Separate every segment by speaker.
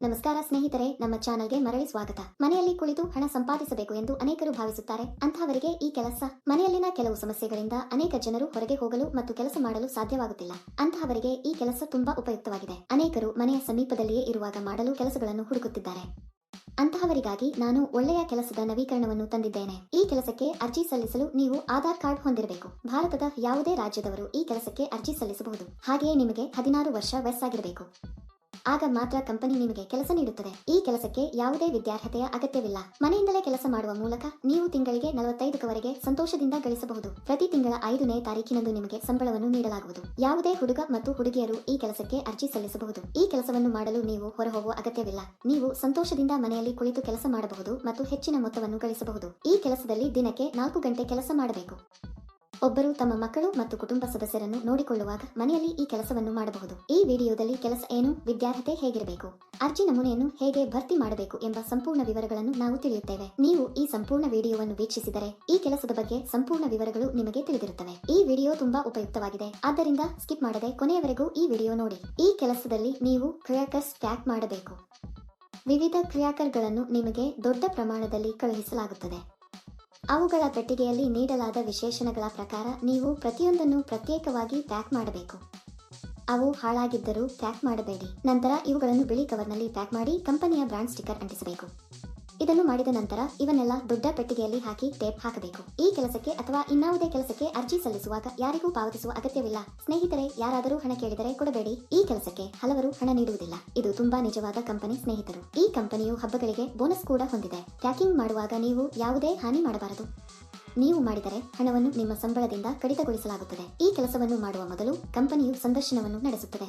Speaker 1: ನಮಸ್ಕಾರ ಸ್ನೇಹಿತರೆ, ನಮ್ಮ ಚಾನಲ್ಗೆ ಮರಳಿ ಸ್ವಾಗತ. ಮನೆಯಲ್ಲಿ ಕುಳಿತು ಹಣ ಸಂಪಾದಿಸಬೇಕು ಎಂದು ಅನೇಕರು ಭಾವಿಸುತ್ತಾರೆ. ಅಂತಹವರಿಗೆ ಈ ಕೆಲಸ. ಮನೆಯಲ್ಲಿನ ಕೆಲವು ಸಮಸ್ಯೆಗಳಿಂದ ಅನೇಕ ಜನರು ಹೊರಗೆ ಹೋಗಲು ಮತ್ತು ಕೆಲಸ ಮಾಡಲು ಸಾಧ್ಯವಾಗುತ್ತಿಲ್ಲ. ಅಂತಹವರಿಗೆ ಈ ಕೆಲಸ ತುಂಬಾ ಉಪಯುಕ್ತವಾಗಿದೆ. ಅನೇಕರು ಮನೆಯ ಸಮೀಪದಲ್ಲಿಯೇ ಇರುವಾಗ ಮಾಡಲು ಕೆಲಸಗಳನ್ನು ಹುಡುಕುತ್ತಿದ್ದಾರೆ. ಅಂತಹವರಿಗಾಗಿ ನಾನು ಒಳ್ಳೆಯ ಕೆಲಸದ ನವೀಕರಣವನ್ನು ತಂದಿದ್ದೇನೆ. ಈ ಕೆಲಸಕ್ಕೆ ಅರ್ಜಿ ಸಲ್ಲಿಸಲು ನೀವು ಆಧಾರ್ ಕಾರ್ಡ್ ಹೊಂದಿರಬೇಕು. ಭಾರತದ ಯಾವುದೇ ರಾಜ್ಯದವರು ಈ ಕೆಲಸಕ್ಕೆ ಅರ್ಜಿ ಸಲ್ಲಿಸಬಹುದು. ಹಾಗೆಯೇ ನಿಮಗೆ ಹದಿನಾರು ವರ್ಷ ವಯಸ್ಸಾಗಿರಬೇಕು. ಆಗ ಮಾತ್ರ ಕಂಪನಿ ನಿಮಗೆ ಕೆಲಸ ನೀಡುತ್ತದೆ. ಈ ಕೆಲಸಕ್ಕೆ ಯಾವುದೇ ವಿದ್ಯಾರ್ಹತೆಯ ಅಗತ್ಯವಿಲ್ಲ. ಮನೆಯಿಂದಲೇ ಕೆಲಸ ಮಾಡುವ ಮೂಲಕ ನೀವು ತಿಂಗಳಿಗೆ ನಲವತ್ತೈದರವರೆಗೆ ಸಂತೋಷದಿಂದ ಗಳಿಸಬಹುದು. ಪ್ರತಿ ತಿಂಗಳ ಐದನೇ ತಾರೀಕಿನಂದು ನಿಮಗೆ ಸಂಬಳವನ್ನು ನೀಡಲಾಗುವುದು. ಯಾವುದೇ ಹುಡುಗ ಮತ್ತು ಹುಡುಗಿಯರು ಈ ಕೆಲಸಕ್ಕೆ ಅರ್ಜಿ ಸಲ್ಲಿಸಬಹುದು. ಈ ಕೆಲಸವನ್ನು ಮಾಡಲು ನೀವು ಹೊರಹೋಗುವ ಅಗತ್ಯವಿಲ್ಲ. ನೀವು ಸಂತೋಷದಿಂದ ಮನೆಯಲ್ಲಿ ಕುಳಿತು ಕೆಲಸ ಮಾಡಬಹುದು ಮತ್ತು ಹೆಚ್ಚಿನ ಮೊತ್ತವನ್ನು ಗಳಿಸಬಹುದು. ಈ ಕೆಲಸದಲ್ಲಿ ದಿನಕ್ಕೆ ನಾಲ್ಕು ಗಂಟೆ ಕೆಲಸ ಮಾಡಬೇಕು. ಒಬ್ಬರು ತಮ್ಮ ಮಕ್ಕಳು ಮತ್ತು ಕುಟುಂಬ ಸದಸ್ಯರನ್ನು ನೋಡಿಕೊಳ್ಳುವಾಗ ಮನೆಯಲ್ಲಿ ಈ ಕೆಲಸವನ್ನು ಮಾಡಬಹುದು. ಈ ವಿಡಿಯೋದಲ್ಲಿ ಕೆಲಸ ಏನು, ವಿದ್ಯಾರ್ಹತೆ ಹೇಗಿರಬೇಕು, ಅರ್ಜಿ ನಮೂನೆಯನ್ನು ಹೇಗೆ ಭರ್ತಿ ಮಾಡಬೇಕು ಎಂಬ ಸಂಪೂರ್ಣ ವಿವರಗಳನ್ನು ನಾವು ತಿಳಿಯುತ್ತೇವೆ. ನೀವು ಈ ಸಂಪೂರ್ಣ ವಿಡಿಯೋವನ್ನು ವೀಕ್ಷಿಸಿದರೆ ಈ ಕೆಲಸದ ಬಗ್ಗೆ ಸಂಪೂರ್ಣ ವಿವರಗಳು ನಿಮಗೆ ತಿಳಿದಿರುತ್ತವೆ. ಈ ವಿಡಿಯೋ ತುಂಬಾ ಉಪಯುಕ್ತವಾಗಿದೆ. ಆದ್ದರಿಂದ ಸ್ಕಿಪ್ ಮಾಡದೆ ಕೊನೆಯವರೆಗೂ ಈ ವಿಡಿಯೋ ನೋಡಿ. ಈ ಕೆಲಸದಲ್ಲಿ ನೀವು ಕ್ರಿಯಾಕರ್ಸ್ ಪ್ಯಾಕ್ ಮಾಡಬೇಕು. ವಿವಿಧ ಕ್ರಿಯಾಕರ್ಗಳನ್ನು ನಿಮಗೆ ದೊಡ್ಡ ಪ್ರಮಾಣದಲ್ಲಿ ಕಳುಹಿಸಲಾಗುತ್ತದೆ. ಅವುಗಳ ಪೆಟ್ಟಿಗೆಯಲ್ಲಿ ನೀಡಲಾದ ವಿಶೇಷಣಗಳ ಪ್ರಕಾರ ನೀವು ಪ್ರತಿಯೊಂದನ್ನು ಪ್ರತ್ಯೇಕವಾಗಿ ಪ್ಯಾಕ್ ಮಾಡಬೇಕು. ಅವು ಹಾಳಾಗಿದ್ದರೂ ಪ್ಯಾಕ್ ಮಾಡಬೇಡಿ. ನಂತರ ಇವುಗಳನ್ನು ಬಿಳಿ ಕವರ್ನಲ್ಲಿ ಪ್ಯಾಕ್ ಮಾಡಿ ಕಂಪನಿಯ ಬ್ರಾಂಡ್ ಸ್ಟಿಕ್ಕರ್ ಅಂಟಿಸಬೇಕು. ಇದನ್ನು ಮಾಡಿದ ನಂತರ ಇವನ್ನೆಲ್ಲ ದೊಡ್ಡ ಪೆಟ್ಟಿಗೆಯಲ್ಲಿ ಹಾಕಿ ಟೇಪ್ ಹಾಕಬೇಕು. ಈ ಕೆಲಸಕ್ಕೆ ಅಥವಾ ಇನ್ನಾವುದೇ ಕೆಲಸಕ್ಕೆ ಅರ್ಜಿ ಸಲ್ಲಿಸುವಾಗ ಯಾರಿಗೂ ಪಾವತಿಸುವ ಅಗತ್ಯವಿಲ್ಲ. ಸ್ನೇಹಿತರೆ, ಯಾರಾದರೂ ಹಣ ಕೇಳಿದರೆ ಕೊಡಬೇಡಿ. ಈ ಕೆಲಸಕ್ಕೆ ಹಲವರು ಹಣ ನೀಡುವುದಿಲ್ಲ. ಇದು ತುಂಬಾ ನಿಜವಾದ ಕಂಪನಿ ಸ್ನೇಹಿತರು. ಈ ಕಂಪನಿಯು ಹಬ್ಬಗಳಿಗೆ ಬೋನಸ್ ಕೂಡ ಹೊಂದಿದೆ. ಪ್ಯಾಕಿಂಗ್ ಮಾಡುವಾಗ ನೀವು ಯಾವುದೇ ಹಾನಿ ಮಾಡಬಾರದು. ನೀವು ಮಾಡಿದರೆ ಹಣವನ್ನು ನಿಮ್ಮ ಸಂಬಳದಿಂದ ಕಡಿತಗೊಳಿಸಲಾಗುತ್ತದೆ. ಈ ಕೆಲಸವನ್ನು ಮಾಡುವ ಮೊದಲು ಕಂಪನಿಯು ಸಂದರ್ಶನವನ್ನು ನಡೆಸುತ್ತದೆ.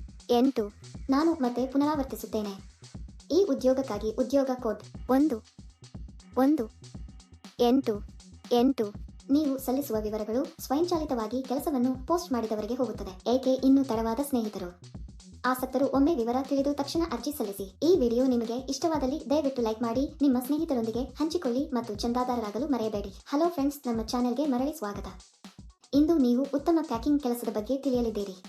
Speaker 1: ಎಂಟು. ನಾನು ಮತ್ತೆ ಪುನರಾವರ್ತಿಸುತ್ತೇನೆ. ಈ ಉದ್ಯೋಗಕ್ಕಾಗಿ ಉದ್ಯೋಗ ಕೋಡ್ ಒಂದು. ಒಂದು. ಎಂಟು. ಎಂಟು. ನೀವು ಸಲ್ಲಿಸುವ ವಿವರಗಳು ಸ್ವಯಂಚಾಲಿತವಾಗಿ ಕೆಲಸವನ್ನು ಪೋಸ್ಟ್ ಮಾಡಿದವರಿಗೆ ಹೋಗುತ್ತದೆ. ಏಕೆ ಇನ್ನೂ ತಡವಾದ ಸ್ನೇಹಿತರು? ಆಸಕ್ತರು ಒಮ್ಮೆ ವಿವರ ತಿಳಿದು ತಕ್ಷಣ ಅರ್ಜಿ ಸಲ್ಲಿಸಿ. ಈ ವಿಡಿಯೋ ನಿಮಗೆ ಇಷ್ಟವಾದಲ್ಲಿ ದಯವಿಟ್ಟು ಲೈಕ್ ಮಾಡಿ, ನಿಮ್ಮ ಸ್ನೇಹಿತರೊಂದಿಗೆ ಹಂಚಿಕೊಳ್ಳಿ ಮತ್ತು ಚಂದಾದಾರರಾಗಲು ಮರೆಯಬೇಡಿ. ಹಲೋ ಫ್ರೆಂಡ್ಸ್, ನಮ್ಮ ಚಾನೆಲ್ಗೆ ಮರಳಿ ಸ್ವಾಗತ. ಇಂದು ನೀವು ಉತ್ತಮ ಪ್ಯಾಕಿಂಗ್ ಕೆಲಸದ ಬಗ್ಗೆ ತಿಳಿಯಲಿದ್ದೀರಿ.